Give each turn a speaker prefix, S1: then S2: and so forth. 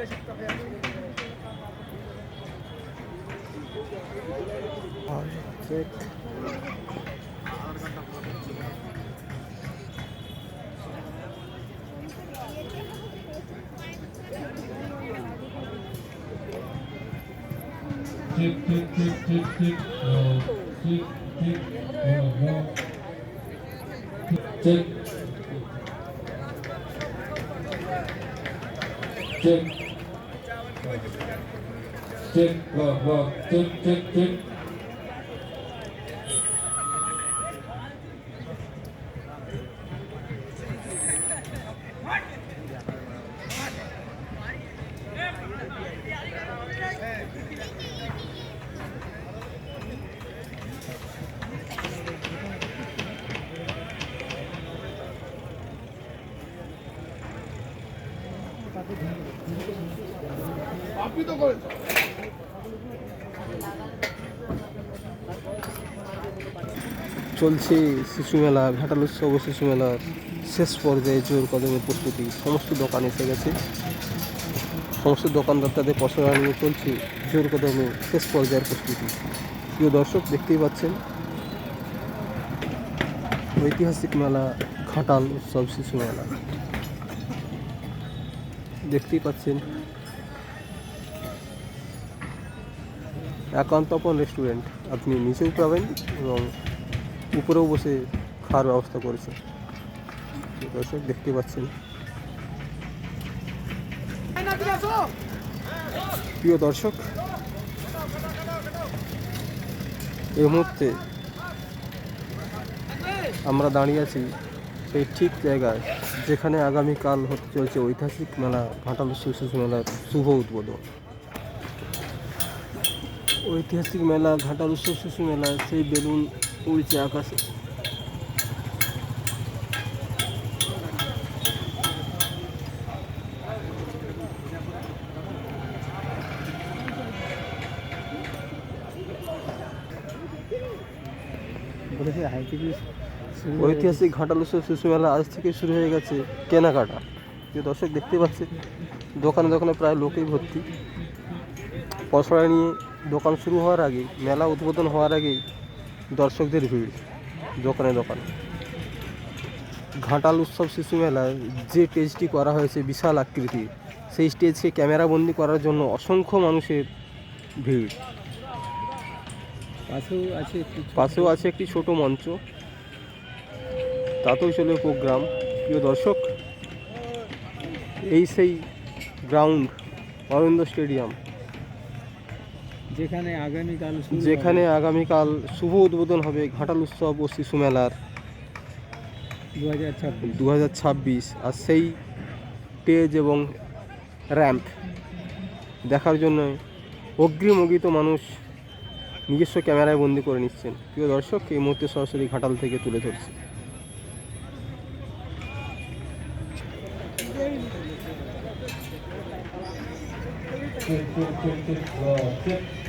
S1: Tick, tick, tick, tick, tick. Uh, tick, tick. Uh, no. Tick. Tick. chích vâng vâng chích chích chích Thank you. Tick, tick.
S2: চলছে শিশু মেলা ঘাটাল উৎসব শিশু মেলার শেষ পর্যায়ে জোর কদমের প্রস্তুতি। সমস্ত দোকান এসে গেছে। সমস্ত দোকানদার তাদের পসরা নিয়ে চলছে জোর কদমে শেষ পর্যায়ের প্রস্তুতি। প্রিয় দর্শক দেখতেই পাচ্ছেন ঐতিহাসিক মেলা ঘাটাল উৎসব শিশু মেলা। দেখতেই পাচ্ছেন একান্তপন রেস্টুরেন্ট আপনি নিচেও পাবেন এবং উপরেও বসে খাওয়ার ব্যবস্থা করেছে দর্শক, দেখতে পাচ্ছেন। প্রিয় দর্শক, এই মুহূর্তে আমরা দাঁড়িয়ে আছি সেই ঠিক জায়গায় যেখানে আগামীকাল হতে চলছে ঐতিহাসিক মেলা, ঘাটাল শিশু মেলার শুভ উদ্বোধন। ঐতিহাসিক মেলা ঘাটাল উৎসব শিশু মেলা সেই বেলুন উড়ছে আকাশে। ঐতিহাসিক ঘাটাল উৎসব শিশু মেলা আজ থেকে শুরু হয়ে গেছে কেনাকাটা। যে দর্শক দেখতে পাচ্ছে দোকানে দোকানে প্রায় লোকেই ভর্তি। পসরা নিয়ে দোকান শুরু হওয়ার আগে মেলা উদ্বোধন হওয়ার আগেই দর্শকদের ভিড় দোকানে দোকানে। ঘাটাল উৎসব শিশু মেলায় যে স্টেজটি করা হয়েছে বিশাল আকৃতির সেই স্টেজকে ক্যামেরাবন্দি করার জন্য অসংখ্য মানুষের ভিড়।
S3: পাশেও আছে
S2: পাশেও আছে একটি ছোট মঞ্চ। তাতেও চলে প্রোগ্রাম। প্রিয় দর্শক এই সেই গ্রাউন্ড অরবিন্দ স্টেডিয়াম।
S3: যেখানে আগামীকাল
S2: যেখানে আগামীকাল শুভ উদ্বোধন হবে ঘাটাল উৎসব ও শিশু মেলার।
S3: দু হাজার ছাব্বিশ
S2: আর সেই স্টেজ এবং র্যাম্প দেখার জন্য অগ্রিমগিত মানুষ নিজস্ব ক্যামেরায় বন্দি করে নিচ্ছেন। প্রিয় দর্শক এই মুহূর্তে সরাসরি ঘাটাল থেকে তুলে ধরছে।
S1: Tick, tick,